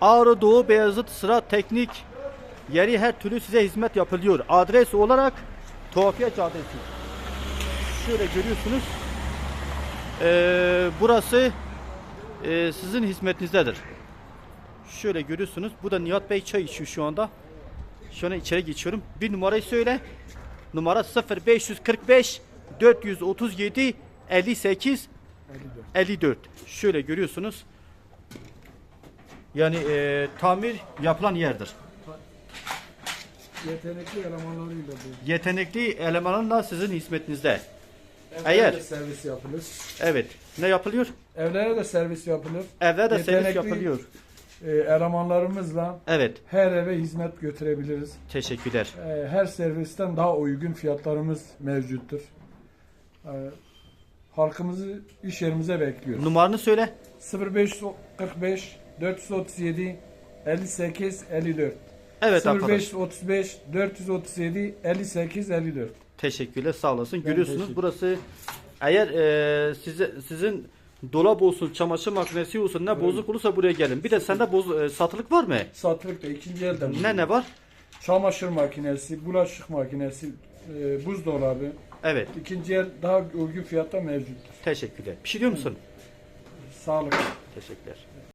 Ağrı Doğu Beyazıt Sıra Teknik yeri her türlü size hizmet yapılıyor. Adres olarak Tuhafiye Caddesi. Şöyle görüyorsunuz. Ee, burası e, sizin hizmetinizdedir. Şöyle görüyorsunuz. Bu da Nihat Bey çay içiyor şu anda. Şu an içeri geçiyorum. Bir numarayı söyle. Numara 0545 437 58 54. Şöyle görüyorsunuz. Yani e, tamir yapılan yerdir. Yetenekli elemanlarıyla bu. Yetenekli elemanlarla sizin hizmetinizde. Evlere Eğer- de servis yapılır. Evet. Ne yapılıyor? Evlere de servis yapılır. Evde de servis Yetenekli- yapılıyor. Ee, elemanlarımızla Evet. her eve hizmet götürebiliriz. Teşekkürler. Ee, her servisten daha uygun fiyatlarımız mevcuttur. Ee, halkımızı iş yerimize bekliyoruz. Numaranı söyle. 0545 437 58 54 Evet arkadaş. 0535 437 58 54 Teşekkürler. Sağ olasın. Ben Görüyorsunuz teşekkür- burası eğer e, size sizin dolap olsun, çamaşır makinesi olsun ne bozuk olursa buraya gelin. Bir de sende boz, e, satılık var mı? Satılık da ikinci elden. Ne ne var? Çamaşır makinesi, bulaşık makinesi, e, buzdolabı. Evet. ikinci el daha uygun fiyatta mevcuttur. Teşekkürler. Bir şey diyor musun? Sağlık. Teşekkürler.